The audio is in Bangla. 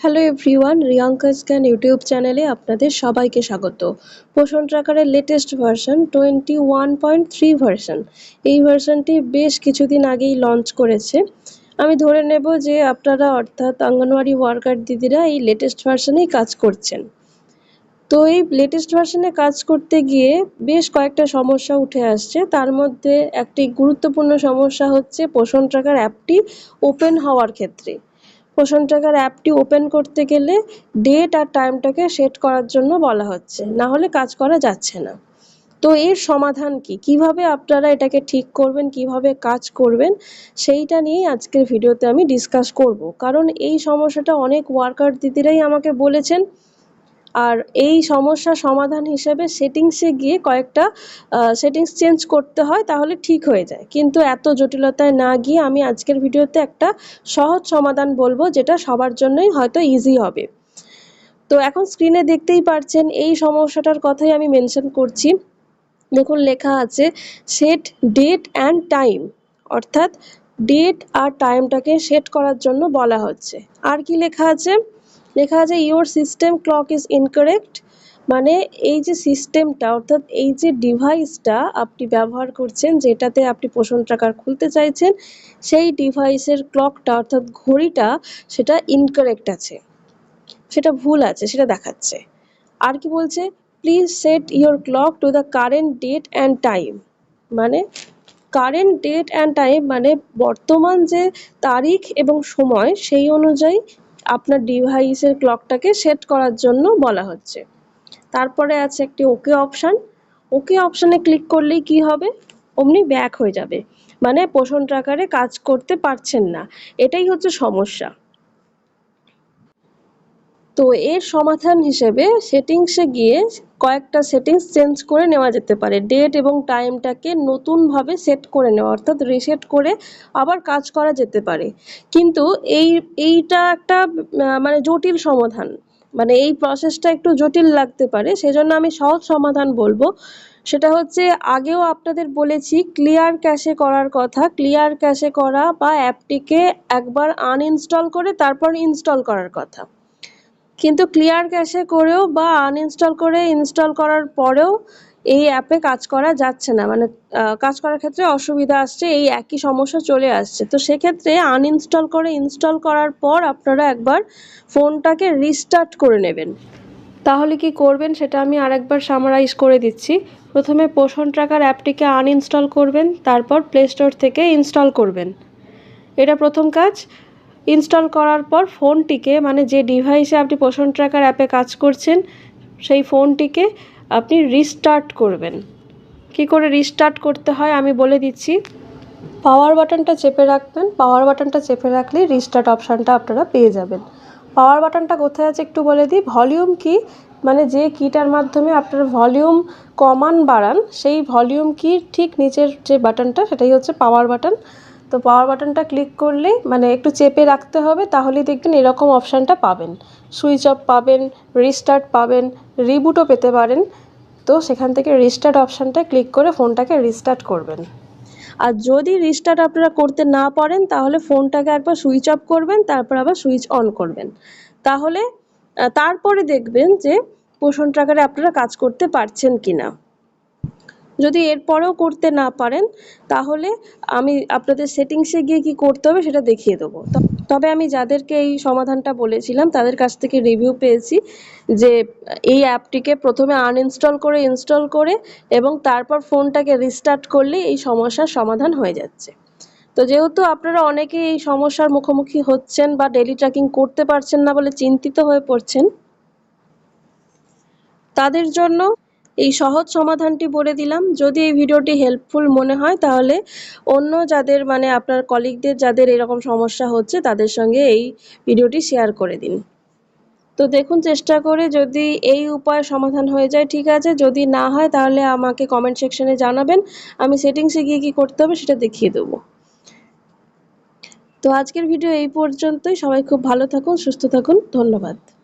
Hello everyone Riyanka scan YouTube চ্যানেলে আপনাদের সবাইকে স্বাগত। Poshan ট্রাকারের latest version twenty one point three version এই ভার্সনটি বেশ কিছুদিন আগেই লঞ্চ করেছে। আমি ধরে নেব যে আপনারা অর্থাৎ অঙ্গনওয়াড়ি ওয়ার্কার দিদিরা এই লেটেস্ট ভার্সনেই কাজ করছেন। তো এই লেটেস্ট ভার্সনে কাজ করতে গিয়ে বেশ কয়েকটা সমস্যা উঠে আসছে। তার মধ্যে একটি গুরুত্বপূর্ণ সমস্যা হচ্ছে পোষণ ট্রাকার অ্যাপটি ওপেন হওয়ার ক্ষেত্রে। পোষণ ট্র্যাকার অ্যাপটি ওপেন করতে গেলে ডেট আর টাইমটাকে সেট করার জন্য বলা হচ্ছে, না হলে কাজ করা যাচ্ছে না। তো এর সমাধান কি? কীভাবে আপনারা এটাকে ঠিক করবেন, কীভাবে কাজ করবেন, সেইটা নিয়েই আজকের ভিডিওতে আমি ডিসকাস করব। কারণ এই সমস্যাটা অনেক ওয়ার্কার দিদিরাই আমাকে বলেছেন আর এই সমস্যা সমাধান হিসেবে সেটিংসে গিয়ে কয়েকটা সেটিংস চেঞ্জ করতে হয় তাহলে ঠিক হয়ে যায়। কিন্তু এত জটিলতায় না গিয়ে আমি আজকের ভিডিওতে একটা সহজ সমাধান বলব যেটা সবার জন্যই হয়তো ইজি হবে। তো এখন স্ক্রিনে দেখতেই পারছেন, এই সমস্যাটার কথাই আমি মেনশন করছি। দেখুন, লেখা আছে সেট ডেট অ্যান্ড টাইম অর্থাৎ ডেট আর টাইমটাকে সেট করার জন্য বলা হচ্ছে। আর কি লেখা আছে? লেখা আছে your system clock is incorrect মানে এই যে সিস্টেমটা অর্থাৎ এই যে ডিভাইসটা আপনি ব্যবহার করছেন, যেটাতে আপনি পোষণ ট্রাকার খুলতে চাইছেন, সেই ডিভাইসের ক্লকটা অর্থাৎ ঘড়িটা, সেটা ইনকারেক্ট আছে। সেটা ভুল আছে, সেটা দেখাচ্ছে। আর কি বলছে? Please set your clock to the current date and time মানে কারেন্ট ডেট অ্যান্ড টাইম মানে বর্তমান যে তারিখ এবং সময়, সেই অনুযায়ী আপনার ডিভাইসের ক্লকটাকে সেট করার জন্য বলা হচ্ছে। তারপরে আছে একটি ওকে অপশান। ওকে অপশানে ক্লিক করলেই কি হবে? অমনি ব্যাক হয়ে যাবে। মানে পোষণ ট্রাকারে কাজ করতে পারছেন না। এটাই হচ্ছে সমস্যা। তো এর সমাধান হিসেবে সেটিংসে গিয়ে কয়েকটা সেটিংস চেঞ্জ করে নেওয়া যেতে পারে। ডেট এবং টাইমটাকে নতুনভাবে সেট করে নেওয়া, অর্থাৎ রিসেট করে আবার কাজ করা যেতে পারে। কিন্তু এই, এইটা একটা মানে জটিল সমাধান। মানে এই প্রসেসটা একটু জটিল লাগতে পারে, সেজন্য আমি সহজ সমাধান বলব। সেটা হচ্ছে, আগেও আপনাদের বলেছি ক্লিয়ার ক্যাশে করার কথা। ক্লিয়ার ক্যাশে করা বা অ্যাপটিকে একবার আনইনস্টল করে, তারপর ইনস্টল করার কথা। কিন্তু ক্লিয়ার ক্যাশে করেও বা আনইনস্টল করে ইনস্টল করার পরেও এই অ্যাপে কাজ করা যাচ্ছে না। মানে কাজ করার ক্ষেত্রে অসুবিধা আসছে, এই একই সমস্যা চলে আসছে। তো সেক্ষেত্রে আনইনস্টল করে ইনস্টল করার পর আপনারা একবার ফোনটাকে রিস্টার্ট করে নেবেন। তাহলে কি করবেন সেটা আমি আরেকবার সামারাইজ করে দিচ্ছি। প্রথমে পোষণ ট্র্যাকার অ্যাপটিকে আনইনস্টল করবেন, তারপর প্লে স্টোর থেকে ইনস্টল করবেন। এটা প্রথম কাজ। ইনস্টল করার পর ফোনটিকে মানে যে ডিভাইসে আপনি পোষণ ট্র্যাকার অ্যাপে কাজ করছেন, সেই ফোনটিকে আপনি রিস্টার্ট করবেন। কি করে রিস্টার্ট করতে হয় আমি বলে দিচ্ছি। পাওয়ার বাটনটা চেপে রাখবেন। পাওয়ার বাটনটা চেপে রাখলেই রিস্টার্ট অপশানটা আপনারা পেয়ে যাবেন। পাওয়ার বাটনটা কোথায় আছে একটু বলে দিই। ভলিউম কি মানে যে কিটার মাধ্যমে আপনার ভলিউম কমান বাড়ান, সেই ভলিউম কি ঠিক নিচের যে বাটনটা সেটাই হচ্ছে পাওয়ার বাটন তো পাওয়ার বাটনটা ক্লিক করলেই মানে একটু চেপে রাখতে হবে, তাহলেই দেখবেন এরকম অপশানটা পাবেন। সুইচ অফ পাবেন রিস্টার্ট পাবেন রিবুটও পেতে পারেন। তো সেখান থেকে রিস্টার্ট অপশানটা ক্লিক করে ফোনটাকে রিস্টার্ট করবেন। আর যদি রিস্টার্ট আপনারা করতে না পারেন, তাহলে ফোনটাকে একবার সুইচ অফ করবেন, তারপর আবার সুইচ অন করবেন। তাহলে তারপরে দেখবেন যে পোষণ ট্রাকারে আপনারা কাজ করতে পারছেন কি না যদি এরপরেও করতে না পারেন, তাহলে আমি আপনাদের সেটিংসে গিয়ে কি করতে হবে সেটা দেখিয়ে দেবো। তবে আমি যাদেরকে এই সমাধানটা বলেছিলাম, তাদের কাছ থেকে রিভিউ পেয়েছি যে এই অ্যাপটিকে প্রথমে আনইনস্টল করে ইনস্টল করে এবং তারপর ফোনটাকে রিস্টার্ট করলে এই সমস্যার সমাধান হয়ে যাচ্ছে। তো যেহেতু আপনারা অনেকেই এই সমস্যার মুখোমুখি হচ্ছেন বা ডেলি ট্র্যাকিং করতে পারছেন না বলে চিন্তিত হয়ে পড়ছেন, তাদের জন্য এই সহজ সমাধানটি বলে দিলাম। যদি এই ভিডিওটি হেল্পফুল মনে হয়, তাহলে অন্য যাদের মানে আপনার কলিগদের যাদের এরকম সমস্যা হচ্ছে, তাদের সঙ্গে এই ভিডিওটি শেয়ার করে দিন। তো দেখুন, চেষ্টা করে যদি এই উপায় সমাধান হয়ে যায়, ঠিক আছে। যদি না হয়, তাহলে আমাকে কমেন্ট সেকশনে জানাবেন। আমি সেটিংসে গিয়ে কী করতে হবে, সেটা দেখিয়ে দেবো। তো আজকের ভিডিও এই পর্যন্তই। সবাই খুব ভালো থাকুন, সুস্থ থাকুন। ধন্যবাদ।